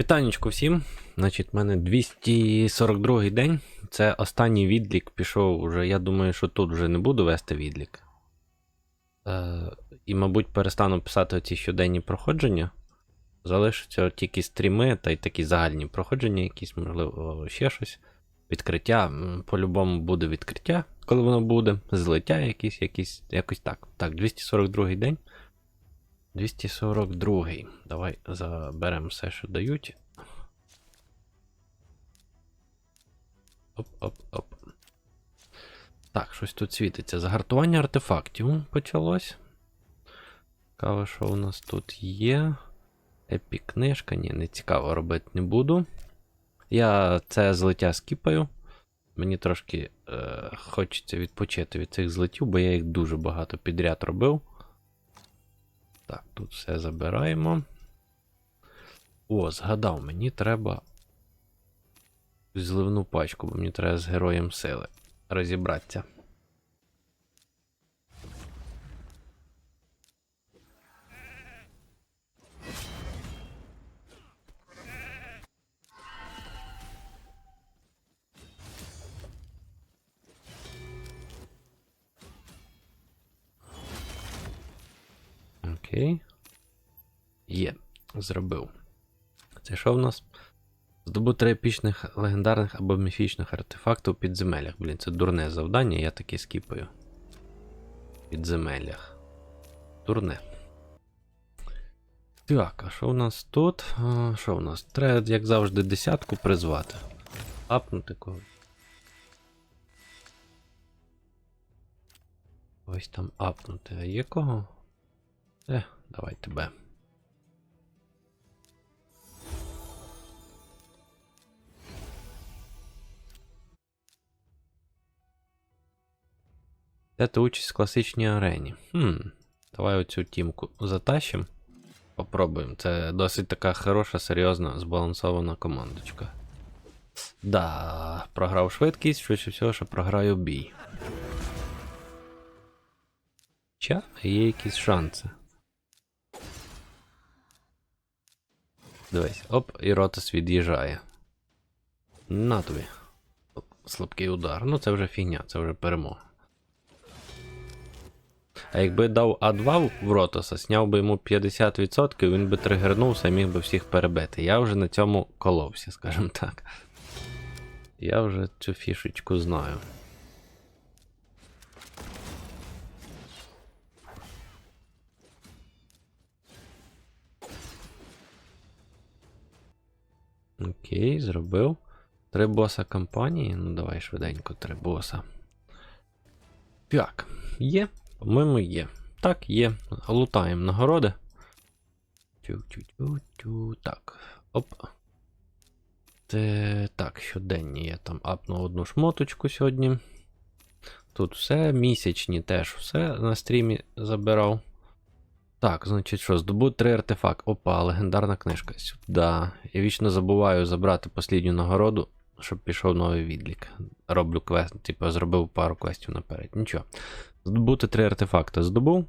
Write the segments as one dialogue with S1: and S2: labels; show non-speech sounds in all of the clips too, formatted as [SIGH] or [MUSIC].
S1: Вітанечко всім. Значить, в мене 242 день. Це останній відлік пішов уже. Я думаю, що тут вже не буду вести відлік. Е, і, мабуть, перестану писати оці щоденні проходження. Залишаться тільки стріми та й такі загальні проходження, якісь, можливо, ще щось. Відкриття. По-любому буде відкриття, коли воно буде. Злиття якісь, якісь, якось так. Так, 242 день. 242. Давай заберемо все, що дають. Оп-оп-оп. Так, щось тут світиться. Загартування артефактів почалось. Цікаво, що у нас тут є. Епік книжка. Ні, не цікаво робити не буду. Я це злиття скіпаю. Мені трошки е, хочеться відпочити від цих злетів, бо я їх дуже багато підряд робив. Так, тут все забираємо. О, згадав, мені треба зливну пачку, бо мені треба з героєм сили розібратися. Окей. Є, зробив. Це що в нас? Здобу три епічних легендарних або міфічних артефактів у підземеллях. Блін, це дурне завдання, я таке скіпаю. Підземеллях. Дурне. Так, а що в нас тут? Що в нас? Треба, як завжди, десятку призвати. Апнути когось. Ось там апнути. А є кого? Е, давай тебе. Взяти участь в класичній арені. Хм. Давай оцю тімку затащим. Попробуємо. Це досить така хороша, серйозна, збалансована командочка. Да, програв швидкість, швидше всього, що програю бій. Ча, є якісь шанси. Дивись, оп, і Ротас від'їжджає. На тобі. Слабкий удар. Ну це вже фігня, це вже перемога. А якби дав А2 в Ротоса, зняв би йому 50%, він би тригернувся і міг би всіх перебити. Я вже на цьому коловся, скажімо так. Я вже цю фішечку знаю. Окей, зробив. Три боса кампанії. Ну, давай швиденько, три боса. Так, є. По-моєму, є. Так, є. Лутаємо нагороди. Тю-тю-тю-тю. Так. Оп. Те, так, щоденні я там апнув одну шмоточку сьогодні. Тут все, місячні теж все на стрімі забирав. Так, значить що, здобув три артефакти. Опа, легендарна книжка. Сюди. Я вічно забуваю забрати послідню нагороду, щоб пішов новий відлік. Роблю квест, типу, зробив пару квестів наперед. Нічого. Здобути три артефакти здобув.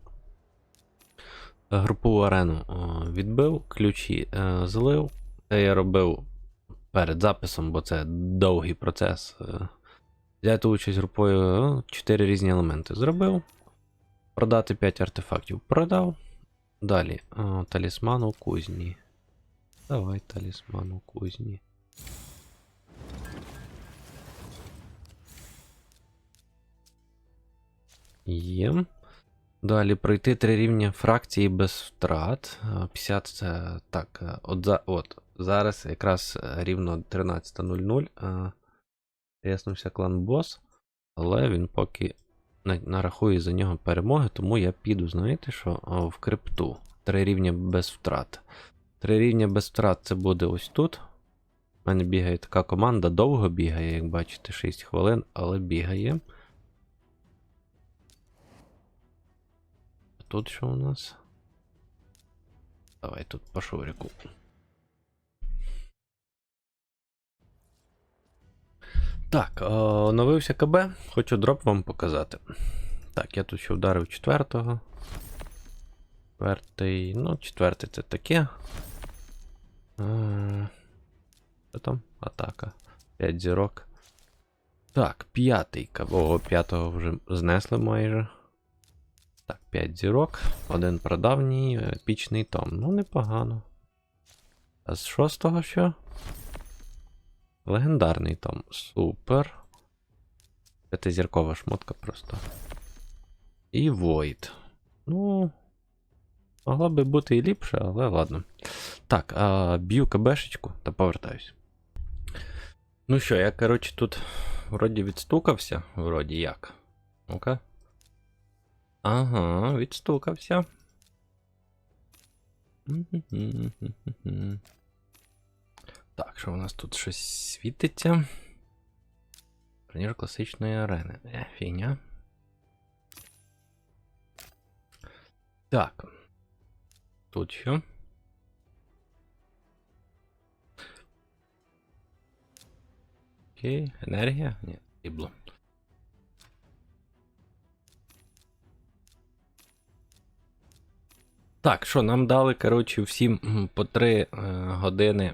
S1: Групову арену відбив, ключі е, злив. Це я робив перед записом, бо це довгий процес. Е, взяти участь групою 4 різні елементи. Зробив. Продати 5 артефактів. Продав. Далі. Талісман у кузні. Давай талісман у кузні. Є. Далі пройти три рівня фракції без втрат. Е, 50 це так. е, От, за, от зараз якраз е, рівно 13.00. е, Ряснувся клан бос, але він поки на- нарахує за нього перемоги, тому я піду, знаєте що, в крипту. Три рівня без втрат. Три рівня без втрат це буде ось тут. У мене бігає така команда, довго бігає, як бачите, 6 хвилин, але бігає. Тут що у нас? Давай тут по шурику. Так, о, оновився КБ, хочу дроп вам показати. Так, я тут ще вдарив четвертого. Четвертий, ну, четвертий це таке. Е, Що там? Атака. 5 зірок. Так, п'ятий. ка- О, п'ятого вже знесли майже. Так, 5 зірок. Один прадавній е, епічний том. Ну, непогано. А з шостого що? Легендарний том. Супер. П'ятизіркова шмотка просто. І Void. Ну. Могла би бути і ліпше, але ладно. Так, а, б'ю КБшечку та повертаюсь. Ну що, я, коротше, тут вроді відстукався. Вроді як. Ну-ка. Ага, відстукався. Так, що у нас тут щось світиться? Турнір класичної арени. Е, фігня. Так. Тут що? Окей, енергія? Ні, срібло. Так, що, нам дали, коротше, всім по 3 е, години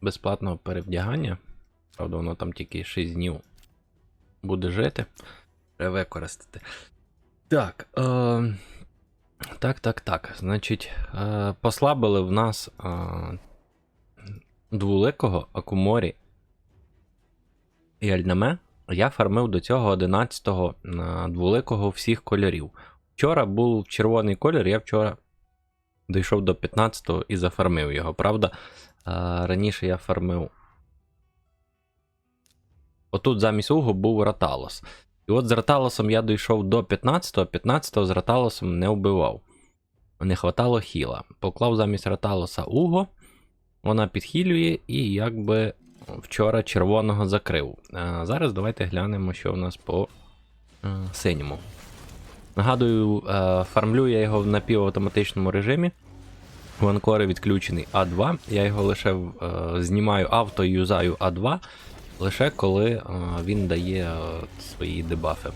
S1: безплатного перевдягання. Правда, воно там тільки 6 днів буде жити. Треба використати. Так. Е, так, так, так. Значить, е, послабили в нас е, двуликого Акуморі і Альнаме. Я фармив до цього 11-го на двуликого всіх кольорів. Вчора був червоний кольор, я вчора дійшов до 15-го і зафармив його. Правда, е, раніше я фармив. Отут замість Уго був Раталос. І от з Раталосом я дійшов до 15-го, 15-го з Раталосом не вбивав. Не хватало хіла. Поклав замість Раталоса Уго, вона підхилює і якби вчора червоного закрив. А зараз давайте глянемо, що в нас по е, синьому. Нагадую, е, фармлю я його в напівавтоматичному режимі. В анкори відключений А2. Я його лише е, знімаю авто і юзаю А2, лише коли е, він дає е, свої дебафи.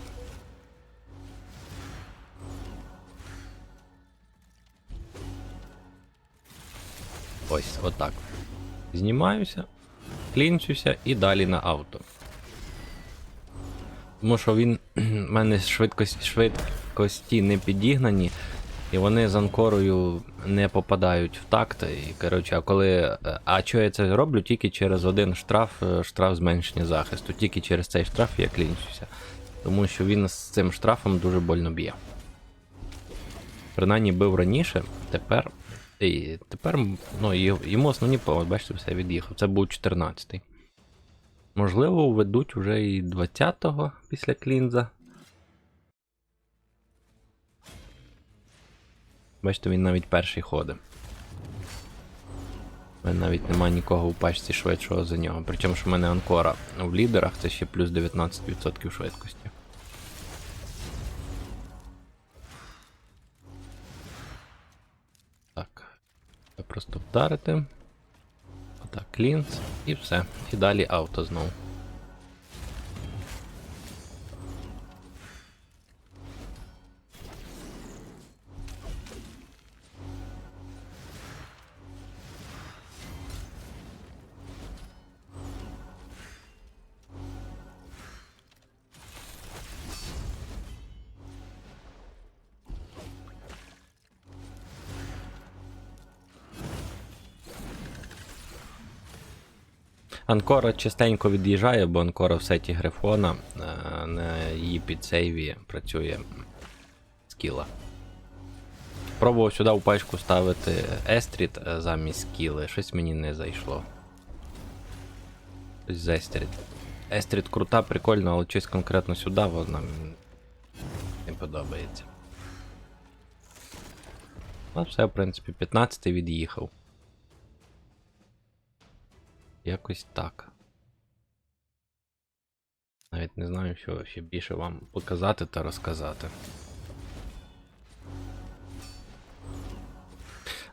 S1: Ось, отак. Знімаюся, клінчуся і далі на авто. Тому що він в мене швидкості, швидкості не підігнані, і вони з анкорою не попадають в такт. І, коротше, а коли. А що я це роблю? Тільки через один штраф, е, штраф зменшення захисту. Тільки через цей штраф я клінчуся. Тому що він з цим штрафом дуже больно б'є. Принаймні бив раніше, тепер. І тепер ну, йому основні, от бачите, все від'їхав. Це був 14-й. Можливо, введуть уже і 20-го після клінза. Бачите, він навіть перший ходить. У мене навіть нема нікого у пачці швидшого за нього. Причому що в мене анкора в лідерах це ще плюс 19% швидкості. Так. Просто вдарити. Отак, клінц і все. І далі авто знову. Анкора частенько від'їжджає, бо Анкора в сеті Грифона е, на її підсейві працює скіла. Пробував сюди в пачку ставити Естріт е, замість скіли, щось мені не зайшло. Щось з Естріт. Естріт крута, прикольна, але щось конкретно сюди вона не подобається. Ну, все, в принципі, 15 від'їхав. Якось так. Навіть не знаю, що ще більше вам показати та розказати.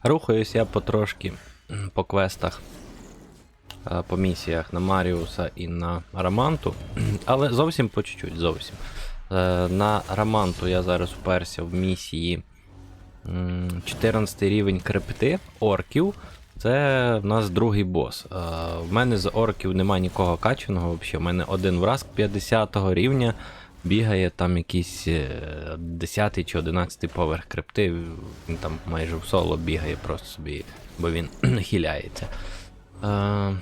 S1: Рухаюсь я потрошки по квестах, е, по місіях на Маріуса і на Раманту, але зовсім по чуть-чуть, зовсім. Е, На Раманту я зараз уперся в місії 14 рівень крипти орків. Це в нас другий бос. Е, в мене з орків нема нікого качаного взагалі. У мене один враз 50 рівня бігає там якийсь е, 10 чи 11 поверх крипти. Він там майже в соло бігає просто собі, бо він [CLEARS THROAT] хиляється. Е,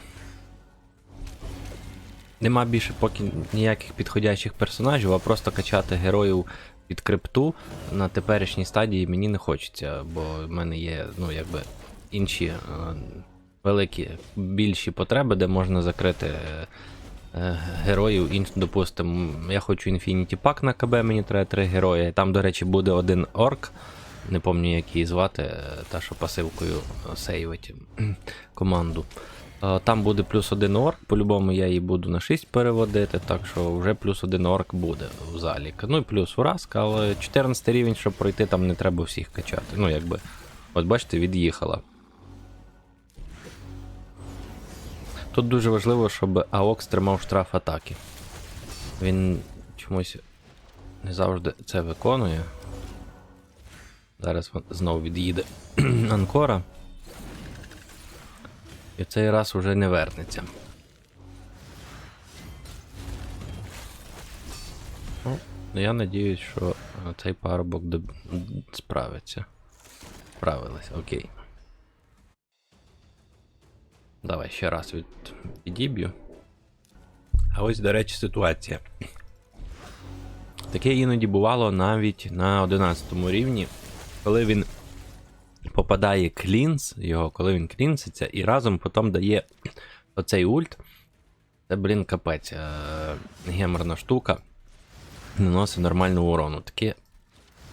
S1: Нема більше поки ніяких підходячих персонажів, а просто качати героїв під крипту на теперішній стадії мені не хочеться, бо в мене є, ну, якби інші е, великі, більші потреби, де можна закрити е, е, героїв. Допустимо, я хочу Infinity Pack на КБ, мені треба три герої. Там, до речі, буде один орк. Не пам'ятаю, як її звати, та, що пасивкою сейвить команду. Там буде плюс один орк, по-любому я її буду на 6 переводити, так що вже плюс один орк буде в залік. Ну і плюс уразка, але 14 рівень, щоб пройти, там не треба всіх качати. Ну, якби. От бачите, від'їхала. Тут дуже важливо, щоб AOX тримав штраф атаки. Він чомусь не завжди це виконує. Зараз знову від'їде [CLEARS THROAT] Анкора. І цей раз уже не вернеться. Ну, я надіюсь, що е, цей парубок справиться. Справилась, окей. Давай ще раз від... відіб'ю. А ось, до речі, ситуація. Таке іноді бувало навіть на 11 рівні, коли він попадає клінс, його, коли він клінситься, і разом потім дає оцей ульт. Це, блін, капець. Е- геморна штука. Наносить нормальну урону. Таке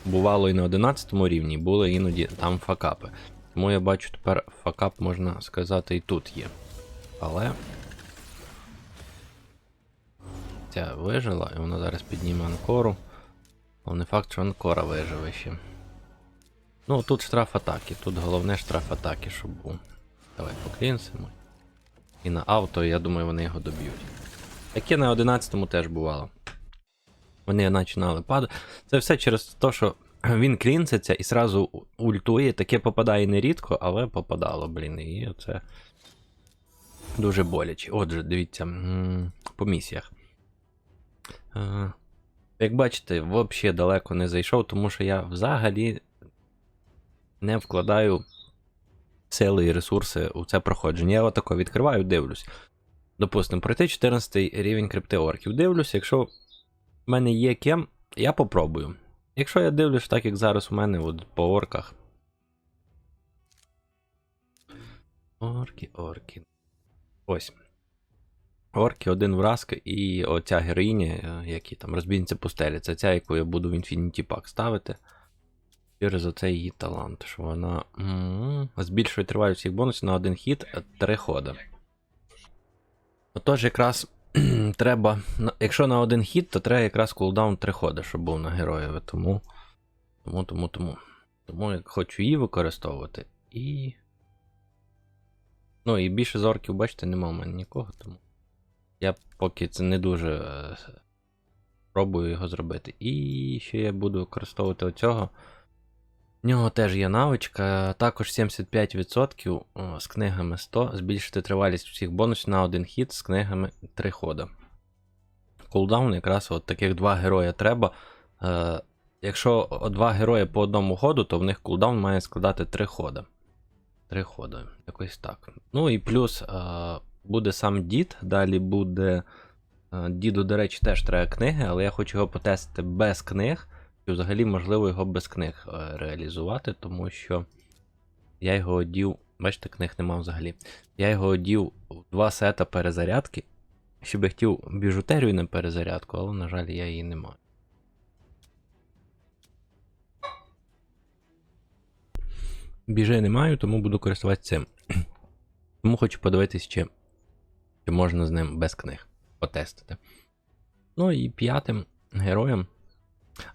S1: бувало і на 11 рівні, були іноді там факапи. Тому я бачу тепер факап, можна сказати, і тут є. Але. Ця вижила, і вона зараз підніме анкору. Але не факт, що анкора виживе ще. Ну, тут штраф атаки. Тут головне штраф атаки, щоб був. Давай поклінсимо. І на авто, я думаю, вони його доб'ють. Таке на 11-му теж бувало. Вони починали падати. Це все через те, що він клінциться і сразу ультує. Таке попадає нерідко, але попадало, блін. І це дуже боляче. Отже, дивіться, по місіях. Е, Як бачите, взагалі далеко не зайшов, тому що я взагалі не вкладаю сили і ресурси у це проходження. Я отако відкриваю, дивлюсь. Допустимо, пройти 14 рівень криптеорків. Дивлюсь, якщо в мене є кем, я попробую. Якщо я дивлюсь, так як зараз у мене от по орках. Орки, орки. Ось. Орки, один вразка і оця героїня, е, які там розбійниця пустелі. Це ця, яку я буду в Infinity Pack ставити. Через оцей її талант, що вона збільшує тривалість всіх бонусів на один хід е, три хода. Отож, якраз [CLEARS THROAT] треба. Якщо на один хід, то треба якраз кулдаун три ходи, щоб був на героєві. Тому. Тому, тому, тому. Тому я хочу її використовувати. І. Ну, і більше з орків, бачите, нема в мене нікого, тому. Я поки це не дуже е, пробую його зробити. І ще я буду використовувати оцього. В нього теж є навичка, також 75% з книгами 100, збільшити тривалість всіх бонусів на один хід з книгами 3 хода. Кулдаун якраз от таких два героя треба. Е, якщо два герої по одному ходу, то в них кулдаун має складати 3 хода. 3 хода, якось так. Ну і плюс е, буде сам дід, далі буде. е, Діду, до речі, теж треба книги, але я хочу його потестити без книг. І взагалі можливо його без книг е, реалізувати, тому що я його одів. Бачите, книг нема взагалі. Я його одів в два сета перезарядки. Ще би хотів біжутерію на перезарядку, але, на жаль, я її не маю. Біжи не маю, тому буду користуватися цим. [CLEARS THROAT] Тому хочу подивитись, чи, чи можна з ним без книг потестити. Ну і п'ятим героєм.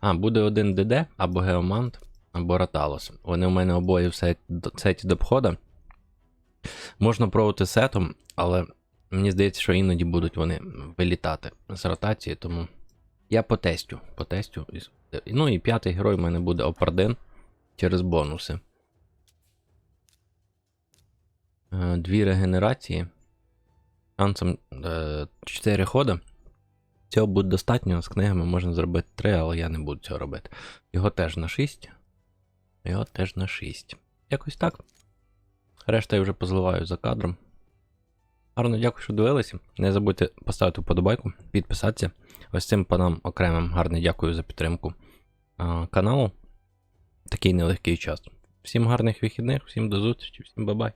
S1: А, буде один ДД, або Геомант, або Раталос. Вони у мене обоє в сет- сеті обхода. Можна пробувати сетом, але мені здається, що іноді будуть вони вилітати з ротації, тому я потестю. потестю. Ну і п'ятий герой у мене буде Опардин через бонуси. е, дві регенерації. Шансом 4 хода. Цього буде достатньо. З книгами можна зробити 3, але я не буду цього робити. Його теж на 6. Його теж на 6. Якось так. Решта я вже позливаю за кадром. Гарно дякую, що дивилися. Не забудьте поставити вподобайку, підписатися. Ось цим панам окремим гарне дякую за підтримку а, каналу. Такий нелегкий час. Всім гарних вихідних, всім до зустрічі, всім бабай.